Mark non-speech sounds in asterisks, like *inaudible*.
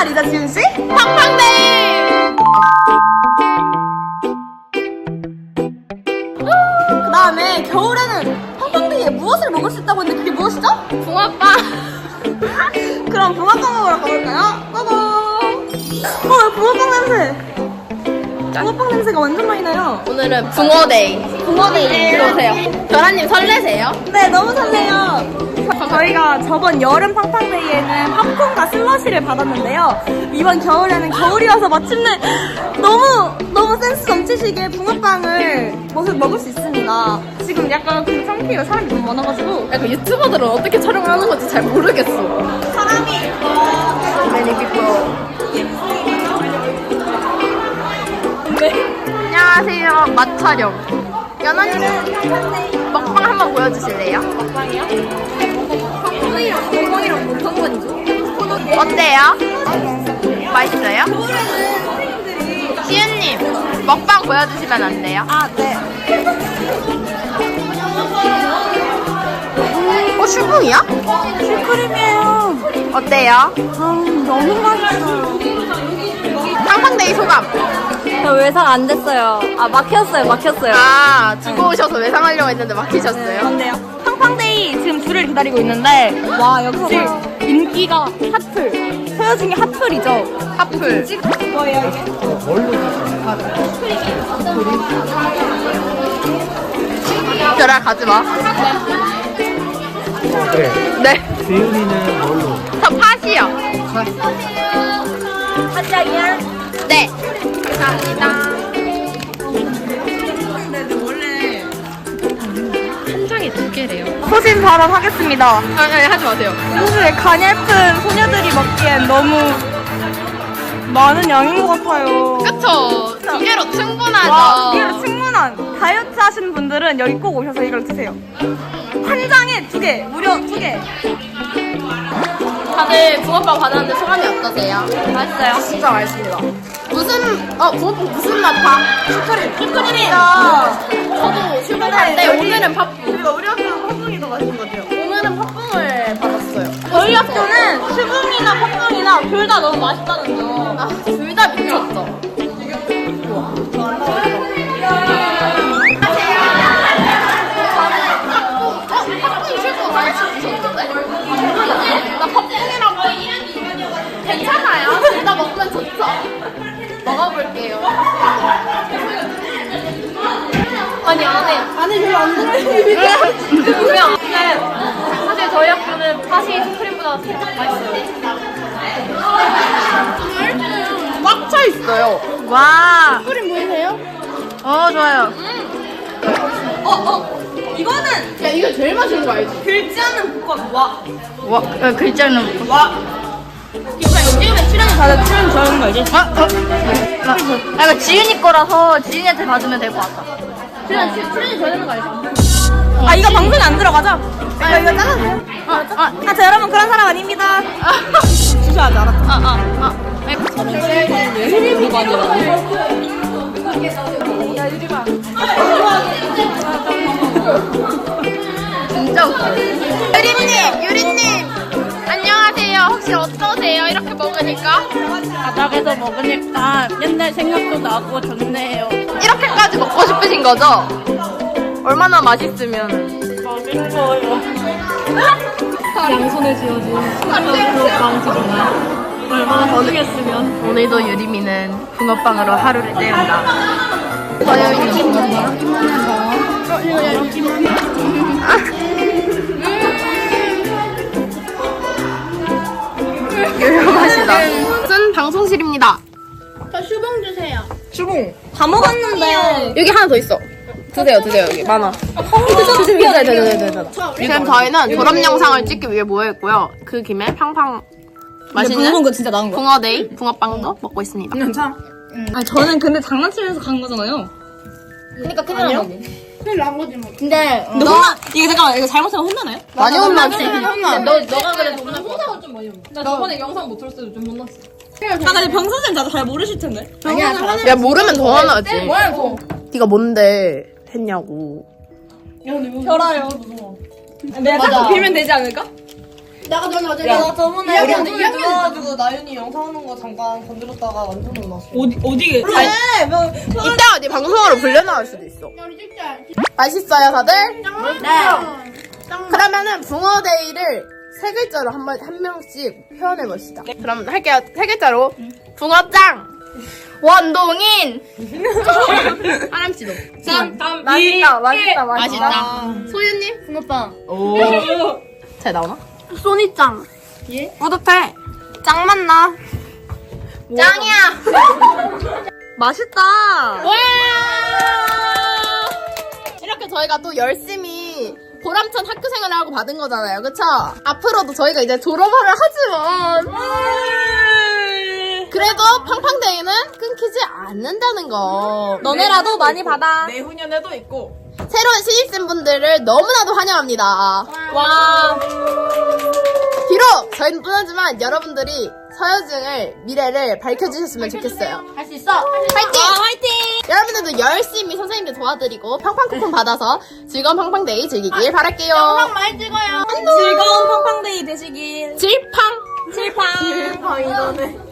날이죠, 지훈 씨? 팡팡데이! 그 다음에 겨울에는 팡팡데이에 무엇을 먹을 수 있다고 했는데 그게 무엇이죠? 붕어빵! *laughs* 그럼 붕어빵 먹으러 가볼까요? 고고! 어, 붕어빵 냄새! 붕어빵 냄새가 완전 많이 나요. 오늘은 붕어데이. 붕어데이. 들어오세요. 별아님 설레세요? 네, 너무 설레요. 저희가 저번 여름 팡팡데이에는 팝콘과 슬러시를 받았는데요. 이번 겨울에는 겨울이어서 마침내 너무 너무 센스 넘치시게 붕어빵을 먹을, 먹을 수 있습니다. 지금 약간 근데 창피해요. 사람이 너무 많아가지고. 약간 유튜버들은 어떻게 촬영을 하는 건지 잘 모르겠어. 사람이 Many people. 안녕하세요. 맛 촬영. 연아님 먹방 한번 보여주실래요? 팡팡이랑 붕어빵이랑 뭔 상관이죠? 어때요? 맛있어요? 시은님 먹방 보여주시면 안 돼요? 아, 네. 어 슈붕이야? 슈크림이에요. 어때요? 아, 너무 맛있어요. 팡팡데이 소감. 저 외상 안 됐어요. 아 막혔어요, 막혔어요. 아 주고 오셔서 외상하려고 했는데 막히셨어요. 그런데요. 팡팡데이 지금 줄을 기다리고 있는데 와 역시 인기가 핫플. 소요 중에 핫플이죠. 하플. 뭐예요 이게? 별아 가지 마. 그래. 네. 지훈이는 뭘로? 저 팥이요. 핫짝이야? 네. 감사합니다. 한 장에 두 개래요. 소신 발언 하겠습니다. 아니, 아니 하지 마세요. 사실 가냘픈 소녀들이 먹기엔 너무 많은 양인 것 같아요. 그쵸. 두 개로 와, 충분하죠. 이거 충분한 다이어트 하시는 분들은 여기 꼭 오셔서 이걸 드세요. 한 장에 두 개, 무려 두 개. 다들 붕어빵 받았는데 소감이 어떠세요? 맛있어요. 진짜 맛있습니다. 무슨 어 붕어빵 무슨 맛 파? 슈크림. 슈크림이요. 저도 슈크림인데 오늘은 팥붕. 그리고 우리 학교는 팥붕이 더 맛있는 것 같아요. 오늘은 팥붕을 받았어요. 저희 학교는 슈붕이나 팥붕이나 둘 다 너무 맛있다는 점. 아, 학교는 팥이 슈크림보다 맛있어요. 꽉 차 있어요. 와. 슈크림 보이세요? 어 좋아요. 어, 어. 이거는 야 이거 제일 맛있는 거 알지? 않는 복권. 와. 와 어, 글자는 와. 이거 게임에 출연이 다들 출연 저는 거 알지? 아, 어? 아, 이거 지윤이 거라서 지윤이한테 받으면 될 것 같다. 출연 출연이 저 되는 거 알지? 아, 이거 방송에 안 들어가죠? 이거, 이거 잘라주세요. 아, 아, 아, 저 여러분 그런 사람 아닙니다. *laughs* 주셔야지, 알았죠? 아, 아, 아. 진짜 웃겨. 유리님, 유리님. 안녕하세요. 혹시 어떠세요? 이렇게 먹으니까? 바닥에서 먹으니까 옛날 생각도 나고 좋네요. 이렇게까지 먹고 싶으신 거죠? 얼마나 맛있으면. 맛있어요. 양손에 지어진 붕어빵집이나 얼마나 더드겠으면 오늘도 유리미는 붕어빵으로 하루를 때운다. 유효 맛이다. 무슨 방송실입니다. 다 먹었는데. 여기 하나 더 있어. 드세요, 드세요, 여기 많아. 드세요, 네, 네, 네, 네, 네. 지금 저희는 졸업 영상을 찍기 위해 모여있고요. 그 김에 팡팡 맛있는 거 진짜 나은 붕어데이, 붕어빵도 먹고 있습니다. 괜찮아. 아니, 저는 근데 장난치면서 간 거잖아요. 그러니까 큰일 난 거지. 근데 근데 혼나, 이거 잠깐만, 이거 잘못하면 혼나나요? 많이 혼나지. 너 너가 그래도 오늘 나 저번에 영상 못 들었을 때좀 혼났어. 아, 근데 병선생 나도 잘 모르실 텐데. 야, 모르면 더 화나지. 네가 뭔데 했냐고. 별아요. 내가 딱 빌면 되지 않을까? 나가자 나가자. 나 저번에 이학년, 완전히 이학년. 들어가가지고 나윤이 영상 하는 거 잠깐 건드렸다가 완전 놀랐어. 어디 어디에? 그래, 뭐, 이따가 네 방송으로 불려 나올 수도 있어. 맛있어요, 다들? 네. 그러면은 붕어데이를 세 글자로 한, 번, 한 명씩 표현해 봅시다. 그럼 할게요. 세 글자로. 붕어짱! 원동인. *laughs* 하람씨도. 짱. 맛있다, 맛있다, 맛있다. 소유님? 붕어빵. 오. *laughs* 잘 나오나? 소니짱. 예? 뿌듯해. 짱 맛나. 짱이야! *laughs* 맛있다. 와! 이렇게 저희가 또 열심히 보람찬 학교 생활을 하고 받은 거잖아요. 그쵸? 앞으로도 저희가 이제 졸업을 하지만 그래도 팡팡데이는 끊기지 않는다는 거. 너네라도 많이 받아. 내후년에도 있고. 새로운 신입생 분들을 너무나도 환영합니다. 와. 비록 저희는 뿐하지만 여러분들이 서여중을 미래를 밝혀주셨으면 좋겠어요. 할 수 있어. 화이팅! 화이팅! 여러분들도 열심히 선생님들 도와드리고 팡팡 쿠폰 받아서 즐거운 팡팡데이 즐기길 바랄게요. 영상 많이 찍어요. 즐거운 팡팡데이 되시길. 질팡! 칠팡. 아, 이거네.